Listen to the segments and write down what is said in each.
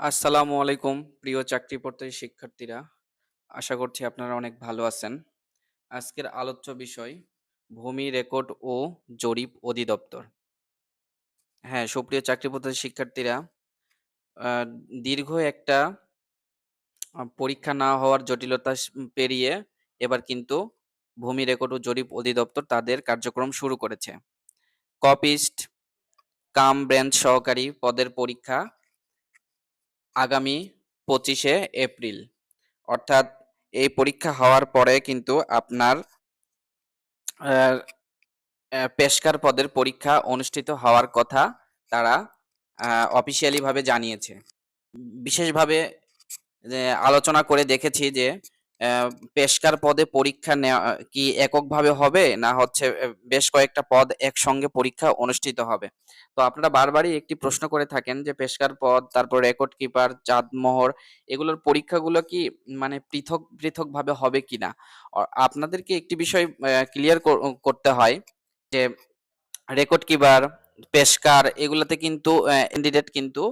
আসসালামু আলাইকুম, প্রিয় চাকরি প্রত্যাশী শিক্ষার্থীরা। আশা করছি আপনারা অনেক ভালো আছেন। আজকের আলোচ্য বিষয়, ভূমি রেকর্ড ও জরিপ অধিদপ্তর। হ্যাঁ সুপ্রিয় চাকরি প্রত্যাশী শিক্ষার্থীরা দীর্ঘ একটা পরীক্ষা না হওয়ার জটিলতা পেরিয়ে এবার কিন্তু ভূমি রেকর্ড ও জরিপ অধিদপ্তর তাদের কার্যক্রম শুরু করেছে। কপিস্ট কাম ব্রাঞ্চ সহকারী পদের পরীক্ষা আগামী পঁচিশে এপ্রিল। অর্থাৎ এই পরীক্ষা হওয়ার পরে কিন্তু আপনার পেশকার পদের পরীক্ষা অনুষ্ঠিত হওয়ার কথা তারা অফিসিয়ালিভাবে জানিয়েছে। বিশেষভাবে আলোচনা করে দেখেছি যে পেশকার পদে পরীক্ষা কি এককভাবে হবে? না হচ্ছে বেশ কয়েকটা পদ একসঙ্গে পরীক্ষা অনুষ্ঠিত হবে? তো আপনারা বারবারই একটি প্রশ্ন করে থাকেন যে, পেশকার পদ, তারপর রেকর্ড কিপার, চাঁদমোহর, এগুলোর পরীক্ষাগুলো কি মানে পৃথক, পৃথকভাবে হবে কিনা আপনাদেরকে একটি বিষয় ক্লিয়ার করতে হয় যে, রেকর্ড কিপার, পেশকার, এগুলাতে কিন্তু ক্যান্ডিডেট কিন্তু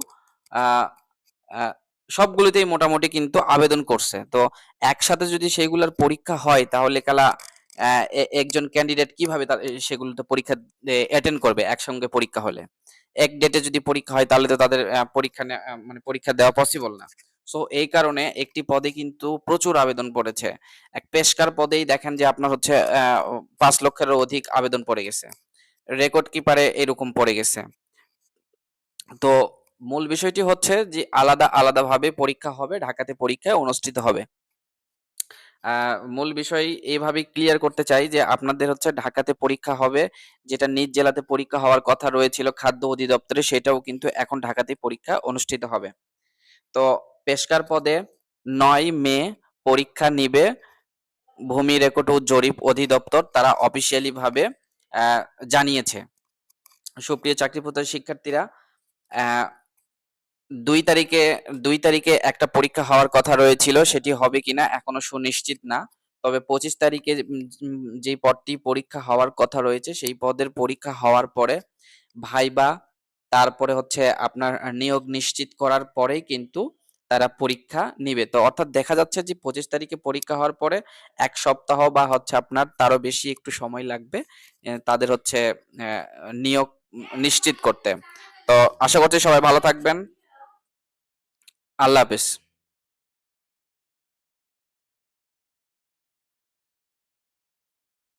সবগুলোতেই মোটামুটি কিন্তু আবেদন করছে। তো একসাথে যদি সেগুলোর পরীক্ষা হয়, তাহলে কালা একজন ক্যান্ডিডেট কীভাবে সেগুলোতে পরীক্ষা অ্যাটেন্ড করবে একসঙ্গে পরীক্ষা হলে? এক ডেটে যদি পরীক্ষা হয়, তাহলে তো তাদের পরীক্ষা মানে পরীক্ষা দেওয়া পসিবল না। সো এই কারণে একটি পদে কিন্তু প্রচুর আবেদন পড়েছে। এক পেশকার পদেই দেখেন যে আপনার হচ্ছে পাঁচ লক্ষেরও অধিক আবেদন পড়ে গেছে। রেকর্ড কিপারে এরকম পড়ে গেছে। তো মূল বিষয়টি হচ্ছে যে আলাদা আলাদাভাবে পরীক্ষা হবে, ঢাকাতে পরীক্ষা অনুষ্ঠিত হবে। মূল বিষয় এইভাবে ক্লিয়ার করতে চাই যে আপনাদের হচ্ছে ঢাকাতে পরীক্ষা হবে, যেটা নিজ জেলাতে পরীক্ষা হওয়ার কথা রয়েছিল খাদ্য অধিদপ্তরে, সেটাও কিন্তু এখন ঢাকাতে পরীক্ষা অনুষ্ঠিত হবে। তো পেশকার পদে নয় মে পরীক্ষা নিবে ভূমি রেকর্ড ও জরিপ অধিদপ্তর, তারা অফিসিয়ালি ভাবে জানিয়েছে। সুপ্রিয় চাকরি প্রত্যাশী শিক্ষার্থীরা দুই তারিখে দুই তারিখে একটা পরীক্ষা হওয়ার কথা রয়েছিল, সেটি হবে কিনা এখনও সুনিশ্চিত না। তবে পঁচিশ তারিখে যে পদটি পরীক্ষা হওয়ার কথা রয়েছে, সেই পদের পরীক্ষা হওয়ার পরে ভাইবা, তারপরে হচ্ছে আপনার নিয়োগ নিশ্চিত করার পরেই কিন্তু তারা পরীক্ষা নিবে। তো অর্থাৎ দেখা যাচ্ছে যে পঁচিশ তারিখে পরীক্ষা হওয়ার পরে এক সপ্তাহ বা হচ্ছে আপনার তারও বেশি একটু সময় লাগবে তাদের হচ্ছে নিয়োগ নিশ্চিত করতে। তো আশা করছি সবাই ভালো থাকবেন। আল্লাহ হাফেজ।